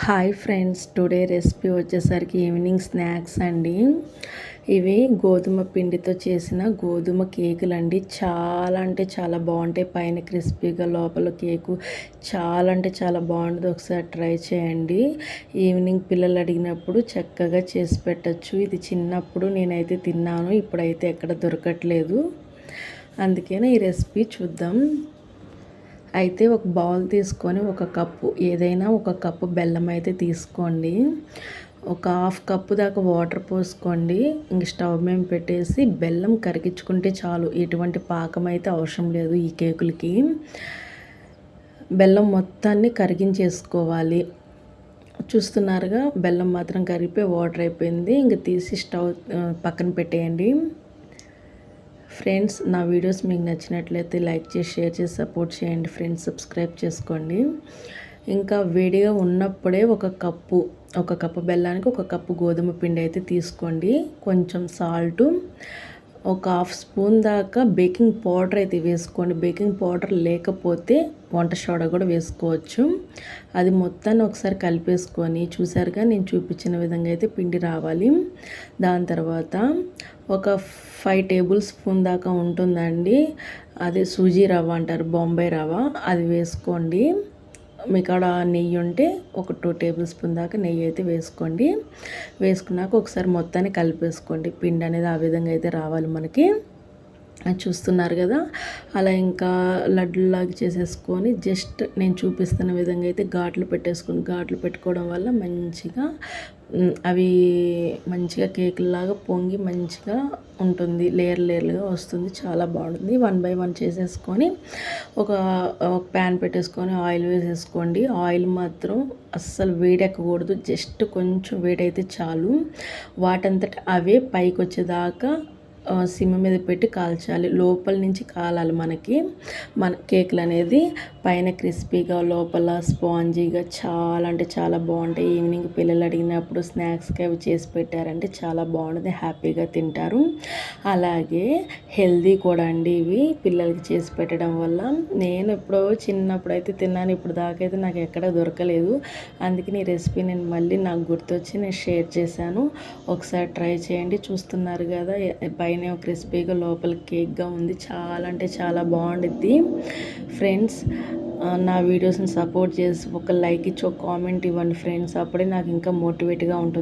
Hi friends today recipe వచ్చేసరికి evening snacks అండి. ఇవి గోధుమ పిండితో చేసిన గోధుమ కేకులు అండి చాలా అంటే చాలా బాగుంటాయి. పైన క్రిస్పీగా లోపల కేకు చాలా అంటే చాలా బాగుంటుంది. ఒకసారి ట్రై చేయండి. ఈవినింగ్ పిల్లలు అడిగినప్పుడు చక్కగా చేసి పెట్టచ్చు. ఇది చిన్నప్పుడు నేనైతే తిన్నాను ఇప్పుడైతే ఎక్కడ దొరకట్లేదు. అందుకనే ఈ రెసిపీ చూద్దాం. అయితే ఒక బౌల్ తీసుకొని ఒక కప్పు ఏదైనా ఒక కప్పు బెల్లం అయితే తీసుకోండి. ఒక హాఫ్ కప్పు దాకా వాటర్ పోసుకోండి. ఇంక స్టవ్ మేము పెట్టేసి బెల్లం కరిగించుకుంటే చాలు ఎటువంటి పాకం అయితే అవసరం లేదు ఈ కేకులకి. బెల్లం మొత్తాన్ని కరిగించేసుకోవాలి. చూస్తున్నారుగా బెల్లం మాత్రం కరిగిపోయి వాటర్ అయిపోయింది. ఇంక తీసి స్టవ్ పక్కన పెట్టేయండి. ఫ్రెండ్స్ నా వీడియోస్ మీకు నచ్చినట్లయితే లైక్ చేసి షేర్ చేసి సపోర్ట్ చేయండి ఫ్రెండ్స్ సబ్స్క్రైబ్ చేసుకోండి. ఇంకా వేడిగా ఉన్నప్పుడే ఒక కప్పు ఒక కప్పు బెల్లానికి ఒక కప్పు గోధుమ పిండి అయితే తీసుకోండి. కొంచెం సాల్టు ఒక హాఫ్ స్పూన్ దాకా బేకింగ్ పౌడర్ అయితే వేసుకోండి. బేకింగ్ పౌడర్ లేకపోతే వంట సోడా కూడా వేసుకోవచ్చు. అది మొత్తాన్ని ఒకసారి కలిపేసుకొని చూసారుగా నేను చూపించిన విధంగా అయితే పిండి రావాలి. దాని తర్వాత ఒక ఫైవ్ టేబుల్ స్పూన్ దాకా ఉంటుందండి. అదే సూజీ రవ్వ అంటారు బొంబాయి రవ్వ. అది వేసుకోండి. మీకాడ నెయ్యి ఉంటే ఒక టూ టేబుల్ స్పూన్ దాకా నెయ్యి అయితే వేసుకోండి. వేసుకున్నాక ఒకసారి మొత్తాన్ని కలిపేసుకోండి. పిండి అనేది ఆ విధంగా అయితే రావాలి మనకి. చూస్తున్నారు కదా. అలా ఇంకా లడ్డులాగా చేసేసుకొని జస్ట్ నేను చూపిస్తున్న విధంగా అయితే ఘాట్లు పెట్టేసుకొని ఘాట్లు పెట్టుకోవడం వల్ల మంచిగా అవి మంచిగా కేకులాగా పొంగి మంచిగా ఉంటుంది. లేయర్ లేయర్లుగా వస్తుంది. చాలా బాగుంటుంది. వన్ బై వన్ చేసేసుకొని ఒక ప్యాన్ పెట్టేసుకొని ఆయిల్ వేసేసుకోండి. ఆయిల్ మాత్రం అస్సలు వేడెక్కకూడదు. జస్ట్ కొంచెం వేడైతే చాలు. వాటంతట అవే పైకి వచ్చేదాకా సిమ్ మీద పెట్టి కాల్చాలి. లోపల నుంచి కాలాలి మనకి. మన కేకులు అనేది పైన క్రిస్పీగా లోపల స్పాంజీగా చాలా అంటే చాలా బాగుంటాయి. ఈవినింగ్ పిల్లలు అడిగినప్పుడు స్నాక్స్కి అవి చేసి పెట్టారంటే చాలా బాగుంటుంది. హ్యాపీగా తింటారు. అలాగే హెల్దీ కూడా అండి ఇవి పిల్లలకి చేసి పెట్టడం వల్ల. నేను ఎప్పుడో చిన్నప్పుడు అయితే తిన్నాను ఇప్పుడు దాకైతే నాకు ఎక్కడ దొరకలేదు. అందుకని ఈ రెసిపీ నేను మళ్ళీ నాకు గుర్తొచ్చి నేను షేర్ చేశాను. ఒకసారి ట్రై చేయండి చూస్తున్నారు కదా పైన క్రిస్పీగా లోపల కేక్గా ఉంది. చాలా అంటే చాలా బాగుండిద్ది. ఫ్రెండ్స్ నా వీడియోస్ని సపోర్ట్ చేసి ఒక లైక్ ఇచ్చి ఒక కామెంట్ ఇవ్వండి ఫ్రెండ్స్. అప్పుడే నాకు ఇంకా మోటివేట్గా ఉంటుంది.